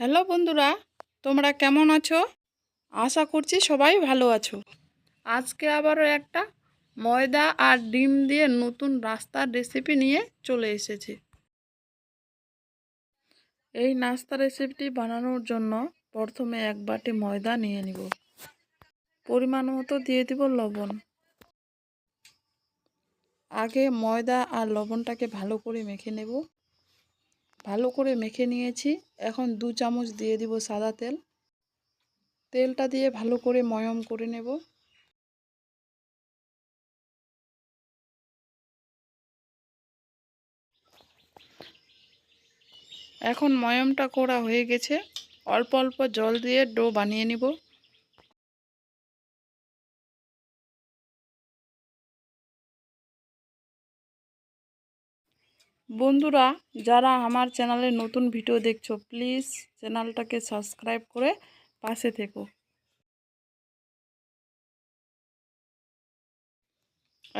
Hello বন্ধুরা, তোমরা কেমন আছো? আশা করছি সবাই ভালো আছো। আজকে আবারও একটা ময়দা আর ডিম দিয়ে নতুন রাস্তার রেসিপি নিয়ে চলে এসেছি। এই নাস্তা রেসিপিটি বানানোর জন্য প্রথমে এক বাটি ময়দা নিয়ে নিব। পরিমাণ মতো দিয়ে দিব লবণ। আগে ময়দা আর লবণটাকে ভালো করে মেখে নেব। ভালো করে মেখে নিয়েছি। এখন দু চামচ দিয়ে দিব সাদা তেল। তেলটা দিয়ে ভালো করে ময়ম করে নেব। এখন ময়মটা করা হয়ে গেছে। অল্প অল্প জল দিয়ে ডো বানিয়ে নিব। বন্ধুরা, যারা আমার চ্যানেলে নতুন ভিডিও দেখছ, প্লিজ চ্যানেলটাকে সাবস্ক্রাইব করে পাশে থেকো।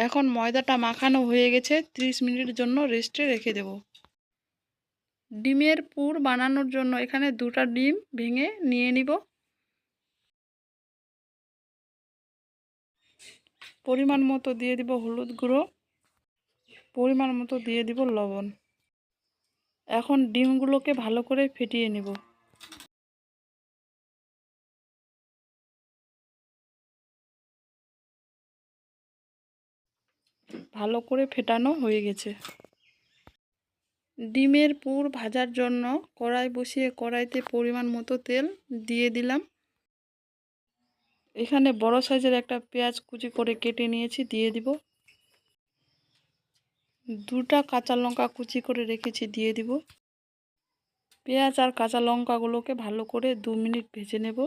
এখন ময়দাটা মাখানো হয়ে গেছে 30 মিনিটের জন্য রেস্টে রেখে দেব। ডিমের পুর বানানোর জন্য এখানে দুটা ডিম ভেঙে নিয়ে নিব। পরিমাণ মতো দিয়ে দিব হলুদ গুঁড়ো। পরিমাণ মতো দিয়ে দিব লবণ। এখন ডিমগুলোকে ভালো করে ফেটিয়ে নেব। ভালো করে ফেটানো হয়ে গেছে। ডিমের পুর ভাজার জন্য কড়াই বসিয়ে কড়াইতে পরিমাণ মতো তেল দিয়ে দিলাম। এখানে বড় সাইজের একটা পেঁয়াজ কুচি করে কেটে নিয়েছি, দিয়ে দিব। দুটা কাঁচা লঙ্কা কুচি করে রেখেছি, দিয়ে দিব। পেঁয়াজ আর কাঁচা লঙ্কাগুলোকে ভালো করে দু মিনিট ভেজে নেব।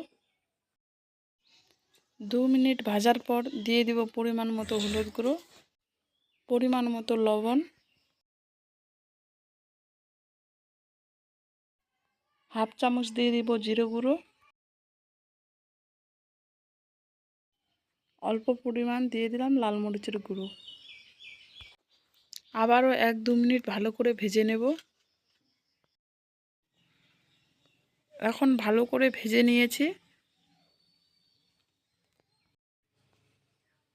দু মিনিট ভাজার পর দিয়ে দিব পরিমাণ মতো হলুদ গুঁড়ো, পরিমাণ মতো লবণ। হাফ চামচ দিয়ে দিব জিরে গুঁড়ো। অল্প পরিমাণ দিয়ে দিলাম লাল মরিচের গুঁড়ো। আবারও এক দু মিনিট ভালো করে ভেজে নেব। এখন ভালো করে ভেজে নিয়েছি।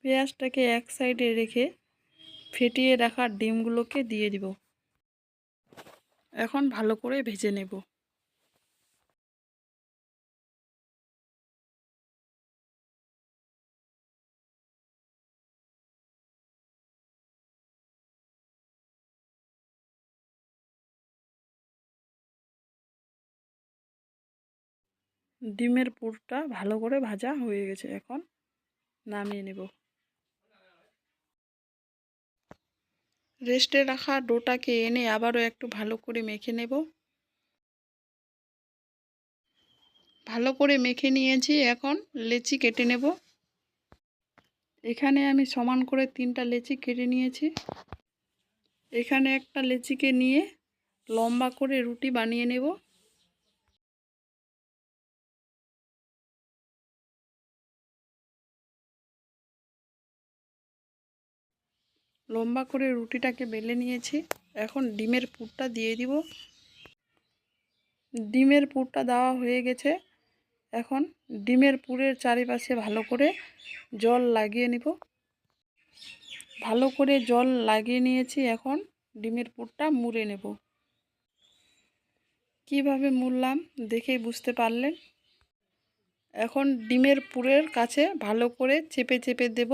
পেঁয়াজটাকে এক সাইডে রেখে ফেটিয়ে রাখা ডিমগুলোকে দিয়ে দিব। এখন ভালো করে ভেজে নেব। ডিমের পুরটা ভালো করে ভাজা হয়ে গেছে এখন। নামিয়ে নেব। রেস্টে রাখা ডোটাকে এনে আবারও একটু ভালো করে মেখে নেব। ভালো করে মেখে নিয়েছি, এখন লেচি কেটে নেব। এখানে আমি সমান করে তিনটা লেচি কেটে নিয়েছি। এখানে একটা লেচিকে নিয়ে লম্বা করে রুটি বানিয়ে নেব। লম্বা করে রুটিটাকে বেলে নিয়েছি। এখন ডিমের পুরটা দিয়ে দিব। ডিমের পুরটা দেওয়া হয়ে গেছে। এখন ডিমের পুরের চারিপাশে ভালো করে জল লাগিয়ে নিব। ভালো করে জল লাগিয়ে নিয়েছি। এখন ডিমের পুরটা মুড়ে নেব। কীভাবে মুড়লাম দেখেই বুঝতে পারলেন? এখন ডিমের পুরের কাছে ভালো করে চেপে চেপে দেব।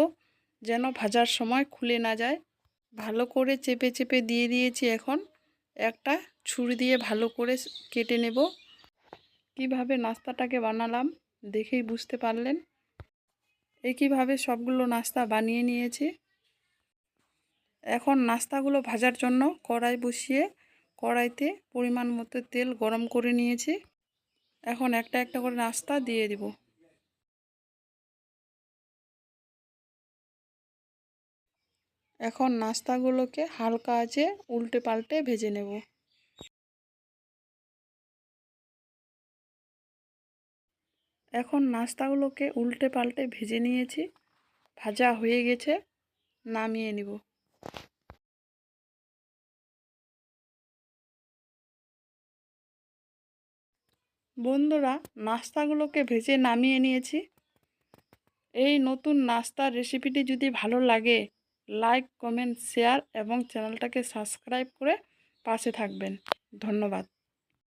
যেন ভাজার সময় খুলে না যায়। ভালো করে চেপে চেপে দিয়ে দিয়েছি এখন। একটা ছুরি দিয়ে ভালো করে কেটে নেব। কীভাবে নাস্তাটাকে বানালাম দেখেই বুঝতে পারলেন। একইভাবে সবগুলো নাস্তা বানিয়ে নিয়েছি। এখন নাস্তাগুলো ভাজার জন্য কড়াই বসিয়ে কড়াইতে পরিমাণ মতো তেল গরম করে নিয়েছি। এখন একটা একটা করে নাস্তা দিয়ে দিব। এখন নাস্তাগুলোকে হালকা আঁচে উল্টে পাল্টে ভেজে নেব। এখন নাস্তাগুলোকে উল্টে পাল্টে ভেজে নিয়েছি। ভাজা হয়ে গেছে, নামিয়ে নিব। বন্ধুরা, নাস্তাগুলোকে ভেজে নামিয়ে নিয়েছি। এই নতুন নাস্তার রেসিপিটি যদি ভালো লাগে লাইক কমেন্ট শেয়ার এবং চ্যানেলটাকে সাবস্ক্রাইব করে পাশে থাকবেন। ধন্যবাদ।